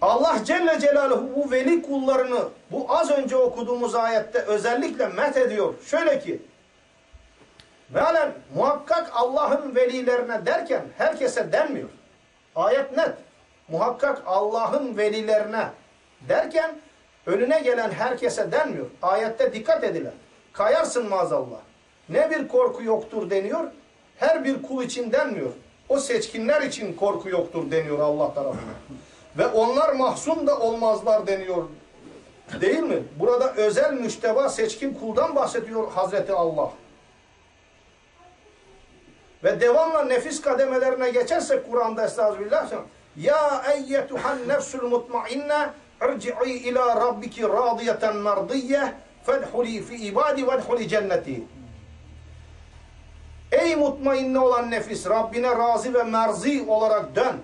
Allah Celle Celaluhu bu veli kullarını bu az önce okuduğumuz ayette özellikle met ediyor. Şöyle ki mealen muhakkak Allah'ın velilerine derken herkese denmiyor. Ayet net. Muhakkak Allah'ın velilerine derken önüne gelen herkese denmiyor. Ayette dikkat edilen. Kayarsın maazallah. Ne bir korku yoktur deniyor. Her bir kul için denmiyor. O seçkinler için korku yoktur deniyor Allah tarafından. Ve onlar mahzun da olmazlar deniyor. Değil mi? Burada özel müşteba seçkin kuldan bahsediyor Hazreti Allah. Ve devamla nefis kademelerine geçersek Kur'an'da estağfirullah. Ya eyyetuhan nefsul mutmainne irci'i ila rabbiki radiyeten merdiyye fedhuli fi ibadi vedhuli cenneti. Ey mutmainne olan nefis Rabbine razı ve merzi olarak dön.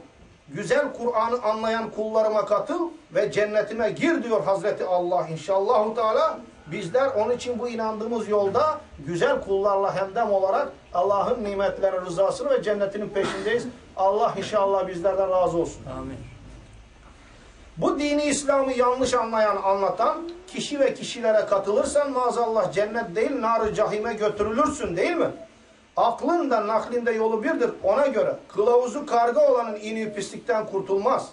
Güzel Kur'an'ı anlayan kullarıma katıl ve cennetime gir diyor Hazreti Allah inşallahu teala. Bizler onun için bu inandığımız yolda güzel kullarla hemdem olarak Allah'ın nimetlerini, rızasını ve cennetinin peşindeyiz. Allah inşallah bizlerden razı olsun. Amin. Bu dini İslam'ı yanlış anlayan, anlatan kişi ve kişilere katılırsan maazallah cennet değil nar cahime götürülürsün değil mi? Aklın da naklin de yolu birdir ona göre. Kılavuzu karga olanın ini pislikten kurtulmaz.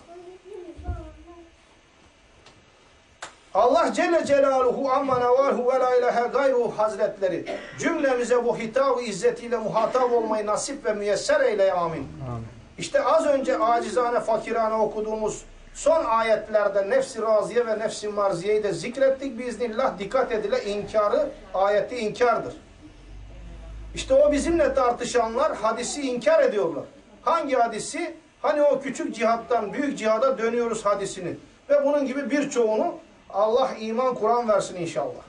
Allah Celle Celaluhu amma nevalhu ve la ilahe gayruhu hazretleri cümlemize bu hitab izzetiyle muhatap olmayı nasip ve müyesser eyle amin. Amin. İşte az önce acizane fakirane okuduğumuz son ayetlerde nefsi raziye ve nefsi marziyeyi de zikrettik biiznillah dikkat edile inkarı ayeti inkardır. İşte o bizimle tartışanlar hadisi inkar ediyorlar. Hangi hadisi? Hani o küçük cihattan büyük cihada dönüyoruz hadisini. Ve bunun gibi birçoğunu Allah iman Kur'an versin inşallah.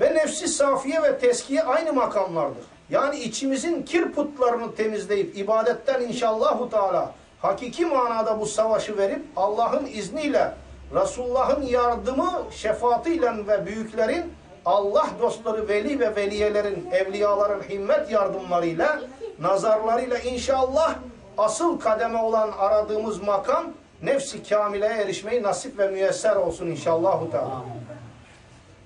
Ve nefsi safiye ve teskiye aynı makamlardır. Yani içimizin kir putlarını temizleyip ibadetten inşallahu teala hakiki manada bu savaşı verip Allah'ın izniyle Resulullah'ın yardımı şefaatiyle ve büyüklerin Allah dostları veli ve veliyelerin, evliyaların himmet yardımlarıyla, nazarlarıyla inşallah asıl kademe olan aradığımız makam nefsi kamileye erişmeyi nasip ve müyesser olsun inşallahu teala.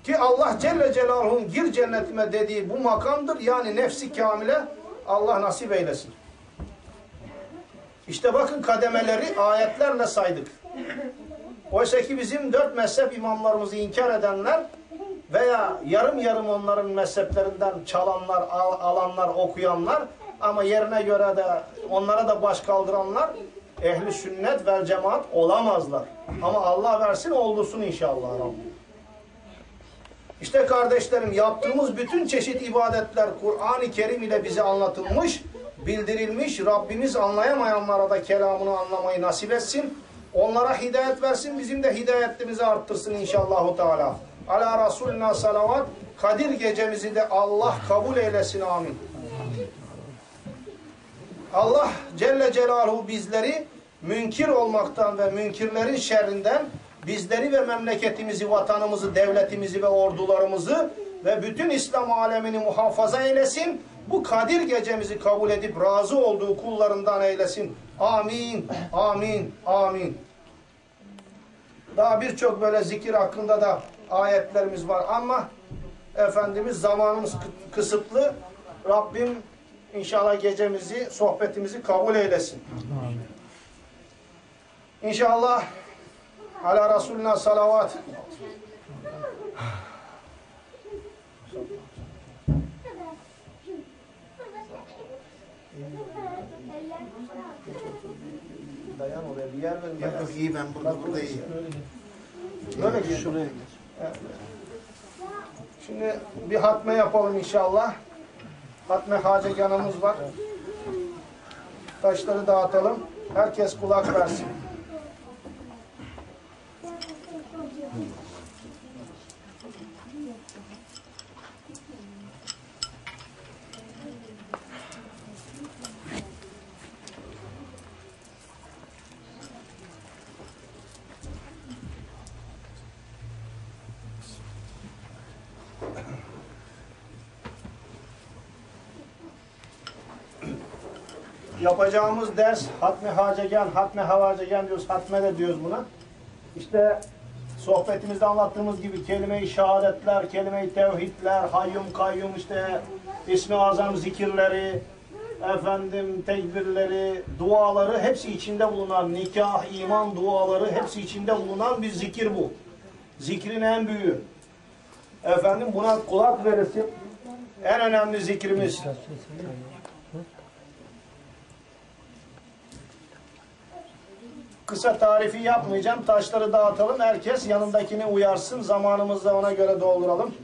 Ki Allah Celle Celaluhu'nun gir cennetime dediği bu makamdır. Yani nefsi kamile Allah nasip eylesin. İşte bakın kademeleri ayetlerle saydık. Oysa ki bizim dört mezhep imamlarımızı inkar edenler veya yarım yarım onların mezheplerinden çalanlar, al- alanlar, okuyanlar ama yerine göre de onlara da baş kaldıranlar ehli sünnet vel cemaat olamazlar. Ama Allah versin oldusun inşallah Rabbim. İşte kardeşlerim yaptığımız bütün çeşit ibadetler Kur'an-ı Kerim ile bize anlatılmış, bildirilmiş. Rabbimiz anlayamayanlara da kelamını anlamayı nasip etsin. Onlara hidayet versin, bizim de hidayetimizi arttırsın inşallahu teala. Ala Resulina salavat, Kadir gecemizi de Allah kabul eylesin amin. Allah Celle Celaluhu bizleri münkir olmaktan ve münkirlerin şerrinden bizleri ve memleketimizi, vatanımızı, devletimizi ve ordularımızı ve bütün İslam alemini muhafaza eylesin. Bu Kadir gecemizi kabul edip razı olduğu kullarından eylesin. Amin, amin, amin. Daha birçok böyle zikir hakkında da ayetlerimiz var ama Efendimiz zamanımız kı- kısıtlı. Rabbim inşallah gecemizi, sohbetimizi kabul eylesin. İnşallah ala Resulina salavat. Dayan oraya bir yer verin. Yok yok iyi ben burada burada iyi. Böyle gel. Şuraya Şimdi bir hatme yapalım inşallah. Hatme haceganımız var. Taşları dağıtalım. Herkes kulak versin. Yapacağımız ders Hatme Hacegen, Hatme Havacegen diyoruz, Hatme de diyoruz buna. İşte sohbetimizde anlattığımız gibi kelime-i şehadetler, kelime-i tevhidler, hayyum kayyum işte ismi azam zikirleri, efendim tekbirleri, duaları hepsi içinde bulunan nikah, iman duaları hepsi içinde bulunan bir zikir bu. Zikrin en büyüğü. Efendim buna kulak verirsin. En önemli zikrimiz Kısa tarifi yapmayacağım. Taşları dağıtalım. Herkes yanındakini uyarsın. Zamanımızı da ona göre dolduralım.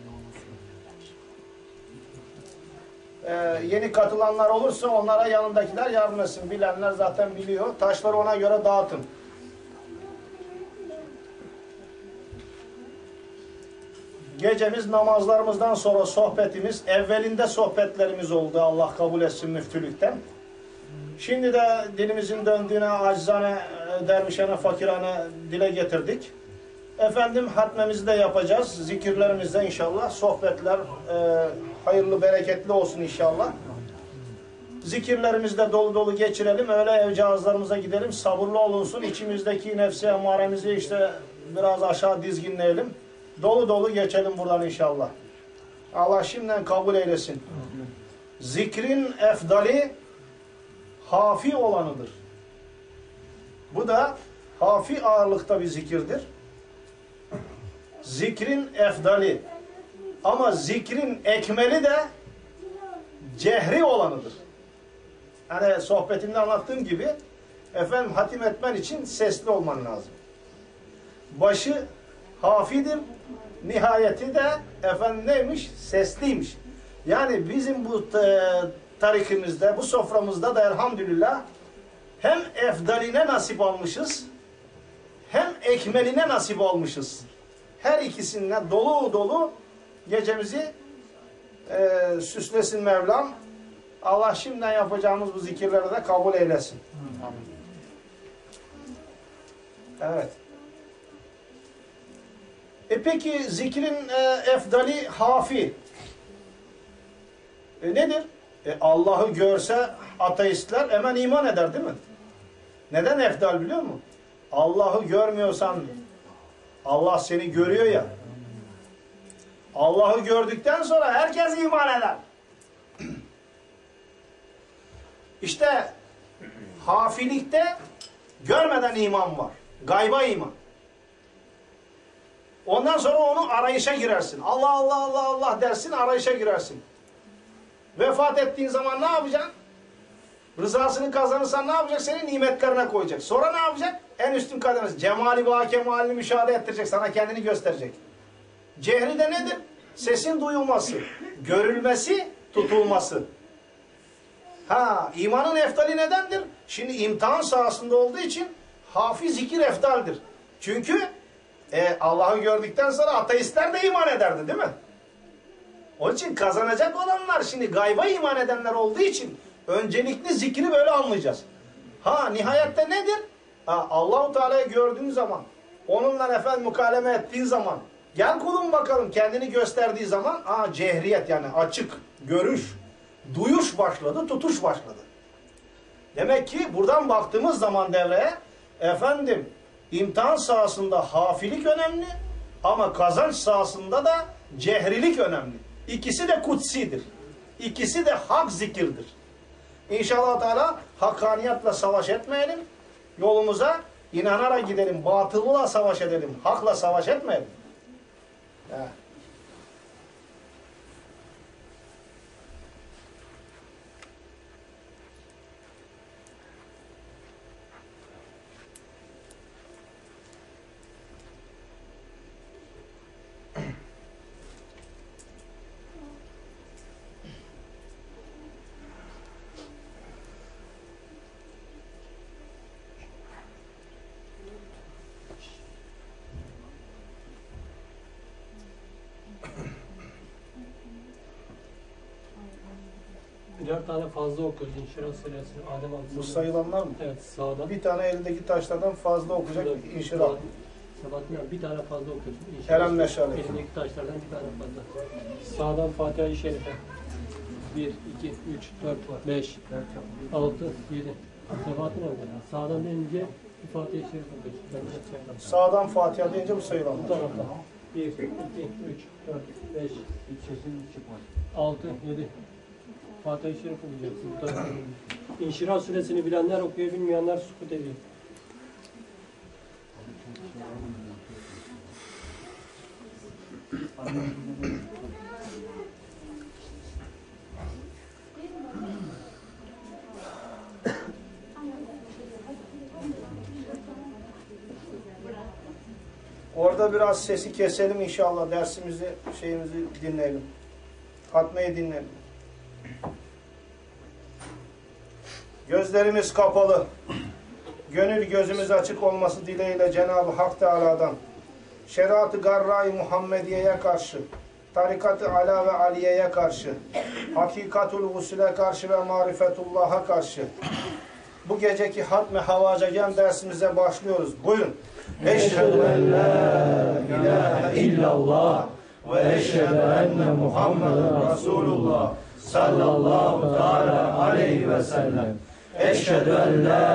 Ee, yeni katılanlar olursa onlara yanındakiler yardım etsin. Bilenler zaten biliyor. Taşları ona göre dağıtın. Gecemiz namazlarımızdan sonra sohbetimiz, evvelinde sohbetlerimiz oldu. Allah kabul etsin müftülükten. Şimdi de dilimizin döndüğüne acizane, e, dervişane, fakirane dile getirdik. Efendim hatmemizi de yapacağız. Zikirlerimizde inşallah. Sohbetler e, hayırlı, bereketli olsun inşallah. Zikirlerimizde dolu dolu geçirelim. Öyle ev cihazlarımıza gidelim. Sabırlı olunsun. İçimizdeki nefsi emaremizi işte biraz aşağı dizginleyelim. Dolu dolu geçelim buradan inşallah. Allah şimdiden kabul eylesin. Zikrin efdali hafi olanıdır. Bu da hafi ağırlıkta bir zikirdir. Zikrin efdali ama zikrin ekmeli de cehri olanıdır. Hani sohbetimde anlattığım gibi efendim hatim etmen için sesli olman lazım. Başı hafidir, nihayeti de efendim neymiş? Sesliymiş. Yani bizim bu e, tarikimizde, bu soframızda da elhamdülillah hem efdaline nasip olmuşuz, hem ekmeline nasip olmuşuz. Her ikisine dolu dolu gecemizi e, süslesin Mevlam. Allah şimdiden yapacağımız bu zikirleri de kabul eylesin. Evet. E peki zikrin e, efdali hafi. E nedir? E Allah'ı görse ateistler hemen iman eder değil mi? Neden efdal biliyor musun? Allah'ı görmüyorsan Allah seni görüyor ya. Allah'ı gördükten sonra herkes iman eder. İşte hafilikte görmeden iman var. Gayba iman. Ondan sonra onu arayışa girersin. Allah Allah Allah Allah dersin arayışa girersin. Vefat ettiğin zaman ne yapacaksın? Rızasını kazanırsan ne yapacak? Seni nimetlerine koyacak. Sonra ne yapacak? En üstün kadınız. Cemali va kemalini müşahede ettirecek. Sana kendini gösterecek. Cehri de nedir? Sesin duyulması. Görülmesi, tutulması. Ha, imanın eftali nedendir? Şimdi imtihan sahasında olduğu için hafiz zikir eftaldir. Çünkü e, Allah'ı gördükten sonra ateistler de iman ederdi değil mi? Onun için kazanacak olanlar şimdi gayba iman edenler olduğu için öncelikli zikri böyle anlayacağız. Ha nihayette nedir? Ha, Allahu Teala'yı gördüğün zaman, onunla efendim mukaleme ettiğin zaman, gel kulum bakalım kendini gösterdiği zaman, ha cehriyet yani açık, görüş, duyuş başladı, tutuş başladı. Demek ki buradan baktığımız zaman devreye, efendim imtihan sahasında hafilik önemli ama kazanç sahasında da cehrilik önemli. İkisi de kutsidir. İkisi de hak zikirdir. İnşallah Teala hakkaniyatla savaş etmeyelim. Yolumuza inanarak gidelim. Batılla savaş edelim. Hakla savaş etmeyelim. Evet. Birer tane fazla okuyoruz İnşirah suresini Adem Bu sayılanlar mı? Evet sağdan. Bir tane elindeki taşlardan fazla okuyacak inşirah. Sabahattin abi bir tane fazla okuyorsun. İnşirah suresi. neşale. Elindeki taşlardan bir tane fazla. Sağdan Fatiha-i Şerife. 1, 2, 3, 4, 5, 6, 7. Sebahattin abi. Sağdan denince bir Fatih-i Şerif okuyorsun. Sayalım. Sağdan Fatiha deyince bu sayılan. Bu tarafta. 1, 2, 3, 4, 5, 6, 7. Fatih-i Şerif okuyacaksın. İnşirah suresini bilenler okuyor, bilmeyenler sukut ediyor. Orada biraz sesi keselim inşallah dersimizi, şeyimizi dinleyelim. Hatmeyi dinleyelim. Gözlerimiz kapalı. Gönül gözümüz açık olması dileğiyle Cenab-ı Hak Teala'dan şeriat-ı garra-i Muhammediye'ye karşı, tarikat-ı ala ve aliye'ye karşı, hakikatul usule karşı ve marifetullah'a karşı bu geceki hatme havacagen dersimize başlıyoruz. Buyurun. Eşhedü en la ilahe illallah ve eşhedü enne Muhammeden Resulullah sallallahu teala aleyhi ve sellem. أشهد أن لا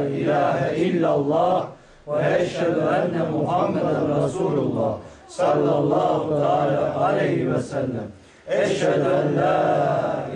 إله إلا الله وأشهد أن محمدا رسول الله صلى الله تعالى عليه وسلم أشهد أن لا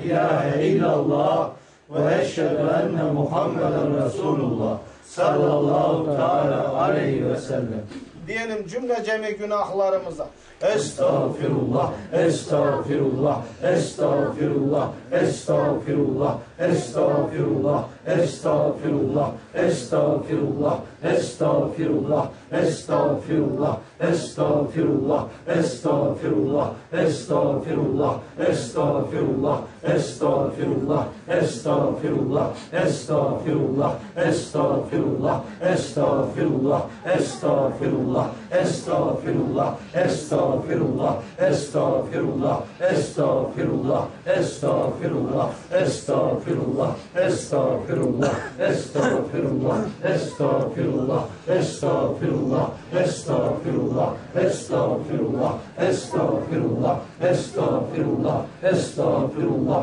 إله إلا الله وأشهد أن محمدا رسول الله صلى الله تعالى عليه وسلم diyelim cümle cemi günahlarımıza. Estağfirullah, estağfirullah, estağfirullah, estağfirullah, estağfirullah, estağfirullah, estağfirullah, estağfirullah, estağfirullah, estağfirullah, estağfirullah, estağfirullah, estağfirullah, estağfirullah, estağfirullah, estağfirullah, estağfirullah, estağfirullah, estağfirullah, estağfirullah, estağfirullah, estağfirullah, estağfirullah, estağfirullah, estağfirullah, estağfirullah, estağfirullah, estağfirullah, estağfirullah, estağfirullah, estağfirullah, estağfirullah, estağfirullah, estağfirullah, estağfirullah, estağfirullah, estağfirullah,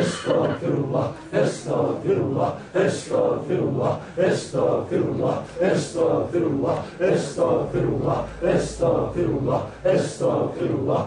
estağfirullah, estağfirullah, estağfirullah, estağfirullah, estağfirullah, estağfirullah, estağfirullah, estağfirullah, estağfirullah,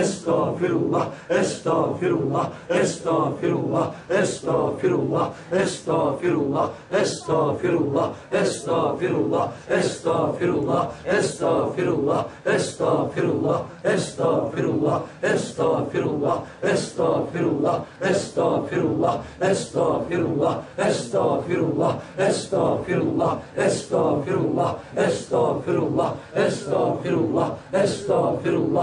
estağfirullah, estağfirullah, estağfirullah, estağfirullah, estağfirullah, estağfirullah, estağfirullah, estağfirullah, estağfirullah, estağfirullah, estağfirullah, estağfirullah, estağfirullah, estağfirullah, estağfirullah, estağfirullah, estağfirullah, estağfirullah, estağfirullah, estağfirullah.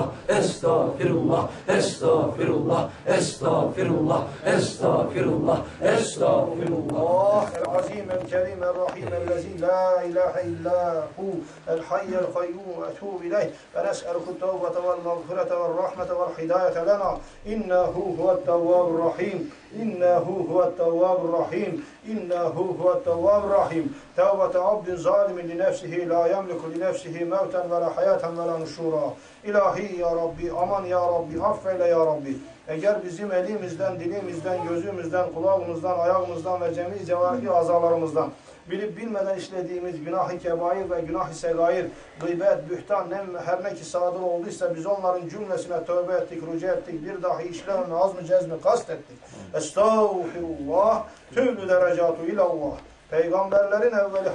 أستغفر الله أستغفر الله أستغفر الله أستغفر الله أستغفر الله. العظيم الكريم الرحيم الذي لا إله إلا هو الحي القيوم أتوب إليه. فنسألك التوبة والمغفرة والرحمة والهداية لنا. إنه هو التواب الرحيم. إنه هو التواب الرحيم. إنه هو التواب الرحيم. توبة عبد ظالم لنفسه لا يملك لنفسه موتا ولا حياة ولا نشورا. إلهي يا ربي أمان يا ya Rabbi, affeyle ya Rabbi. Eğer bizim elimizden, dilimizden, gözümüzden, kulağımızdan, ayağımızdan ve cemi cevahir azalarımızdan bilip bilmeden işlediğimiz günah-ı kebair ve günah-ı segair, gıybet, bühtan, nem her ne ki sadır olduysa biz onların cümlesine tövbe ettik, rücu ettik, bir dahi işlememe, az mı cezmi kast ettik. Estağfirullah, tübü derecatu ilallah. Peygamberlerin evveli